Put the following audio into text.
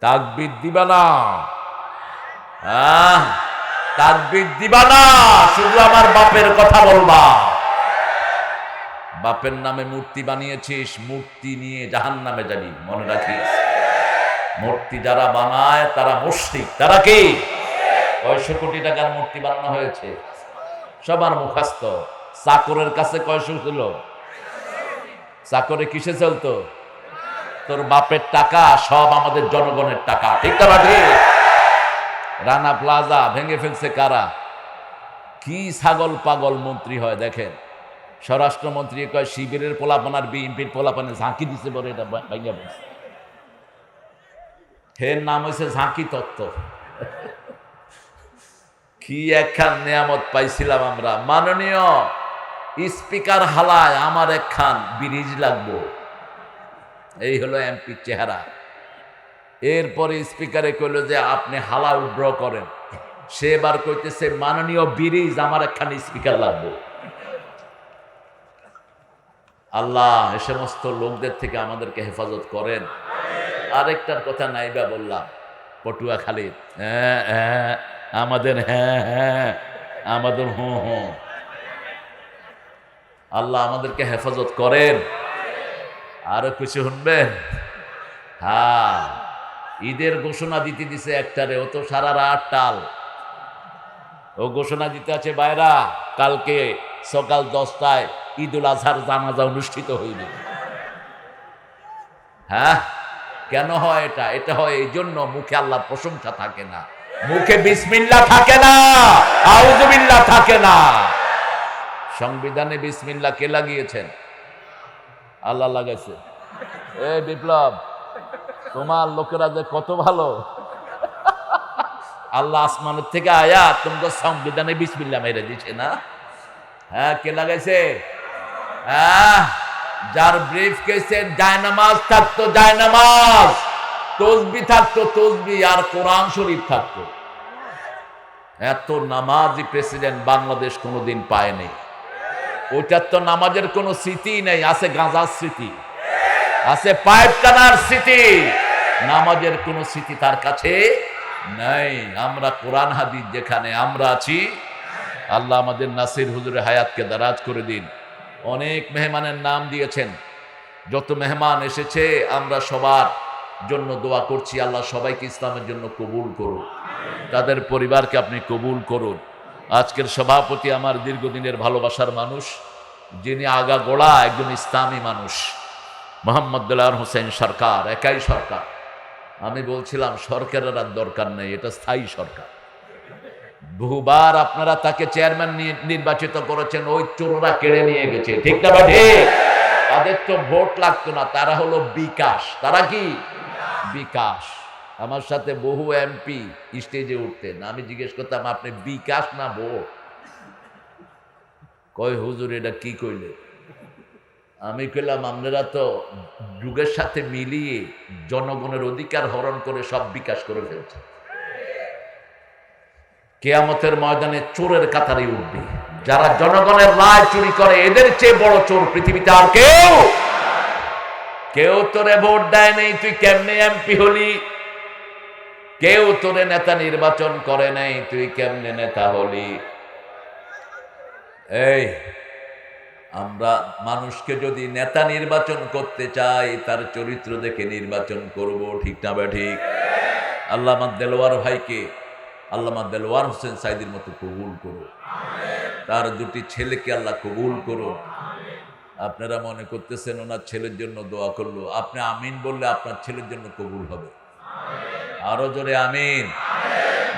তাকবির দিবা না। তাকবির দিবা না। শুধু আমার বাপের কথা বলবা। বাপের নামে মূর্তি বানিয়েছিস, মূর্তি নিয়ে জাহান নামে যাবি, মনে রাখিস। মূর্তি যারা বানায়, তারা মুশরিক। তারা কি? কয়শো কোটি টাকার মূর্তি বানানো হয়েছে। সবার মুখাস্ত চাকরের কাছে কয়শো ছিল? চাকরে কিসে চলতো? তোর বাপের টাকা সব আমাদের জনগণের টাকা। ঠিক ঠিক? রানা প্লাজা ভেঙে ফেলছে কারা? কি ছাগল পাগল মন্ত্রী হয় দেখেন। স্বরাষ্ট্রমন্ত্রী কয়, শিবিরের পোলাপান আর বিএনপির পোলাপানে ঝাঁকি দিছে বলে এটা ভেঙে ফেলছে এর নাম হয়েছে ঝাঁকি তত্ত্ব। কি একখান নিয়ামত পাইছিলাম আমরা। মাননীয় স্পিকার হালায় আমার একখান ব্রিজ লাগবো। এই হলো এমপির চেহারা। এরপরে স্পিকারে কইল যে আপনি হালা উড্র করেন। সে এবার কইতেছে, মাননীয় ব্রিজ আমার একখান স্পিকার লাগবে। আল্লাহ, এ সমস্ত লোকদের থেকে আমাদেরকে হেফাজত করেন। আরেকটার কথা নাইবা বললাম পটুয়া খালিদ হ্যাঁ হ্যাঁ আমাদের হ্যাঁ হ্যাঁ আমাদের হুঁ হুঁ আল্লাহ আমাদেরকে হেফাজত করেন। আরও কিছু শুনবেন হ্যাঁ ঈদের ঘোষণা দিতে দিছে একটারে ও তো সারা রাত টাল। ও ঘোষণা দিতে আছে বাইরা কালকে সকাল দশটায় ঈদুল আজহার জানাজা অনুষ্ঠিত হইবে। হ্যাঁ কেন হয় এটা? এটা হয় এই জন্য মুখে আল্লাহ প্রশংসা থাকে না। মুখে বিসমিল্লা থাকে না আউজুবিল্লাহ থাকে না। সংবিধানে বিসমিল্লা কে লাগিয়েছেন? আল্লাহ লাগাইছে। এ বিপ্লব, তোমার লোকেরা যে কত ভালো। আল্লাহ আসমানের থেকে আয়া, তোমাকে সংবিধানে বিসমিল্লা মেরে দিছে না? হ্যাঁ কে লাগাইছে? হ্যাঁ যার ব্রিফ কেসে জায়নামাজ থাকতো জায়নামাজ তসবি থাকতো, তসবি, আর কোরআন শরীফ থাকতো। এত নামাজি প্রেসিডেন্ট বাংলাদেশ কোনোদিন পায়নি। ওইটার তো নামাজের কোনো স্মৃতি নেই, আছে গাঁজার স্মৃতি, আছে পাইপ টানার স্মৃতি। নামাজের কোনো স্মৃতি তার কাছে নাই। আমরা কোরআন হাদিস যেখানে আমরা আছি, আল্লাহ আমাদের নাসির হুজুরের হায়াতকে দারাজ করে দিন। অনেক মেহমানের নাম দিয়েছেন। যত মেহমান এসেছে, আমরা সবার জন্য দোয়া করছি, আল্লাহ সবাইকে ইসলামের জন্য কবুল করুন। তাদের পরিবারকে আপনি কবুল করুন। আজকের সভাপতি আমার দীর্ঘদিনের ভালোবাসার মানুষ, যিনি আগা গোড়া একজন ইসলামী মানুষ মোহাম্মদুল্লাহ হোসেন সরকার, একাই সরকার। আমি বলছিলাম, সরকারের আর দরকার নেই, এটা স্থায়ী সরকার। বহুবার আপনারা তাকে চেয়ারম্যান নির্বাচিত করেছেন, ওই চোররা কেড়ে নিয়ে গেছে। ঠিক না তাদের তো ভোট লাগতো না, তারা হলো বিকাশ। তারা কি? বিকাশ। আমার সাথে বহু এমপি স্টেজে উঠতেন। আমি জিজ্ঞেস করতাম, আপনি বিকাশ না ভোট কয়, হুজুর, এটা কি কইলে আমি কইলাম, আপনারা তো যুগের সাথে মিলিয়ে জনগণের অধিকার হরণ করে সব বিকাশ করে ফেলছে কেয়ামতের ময়দানে চোরের কাতারে উঠবে। যারা জনগণের রায় চুরি করে, এদের চেয়ে বড় চোর পৃথিবীতে আর কেউ কেউ তোরে ভোট দেয় নেই, তুই কেমনে এমপি হলি? কেউ তোরে নেতা নির্বাচন করে নাই, তুই কেমনে নেতা হলি? এই, আমরা মানুষকে যদি নেতা নির্বাচন করতে চাই, তার চরিত্র দেখে নির্বাচন করব, ঠিক না বা ঠিক? আল্লামা দেলোয়ার ভাইকে আল্লামা দেলোয়ার হোসেন সাইদির মতো কবুল করো। তার দুটি ছেলেকে আল্লাহ কবুল করো। আপনারা মনে করতেছেন ওনার ছেলের জন্য দোয়া করল। আপনি আমিন বললে আপনার ছেলের জন্য কবুল হবে। আরও জোরে আমিন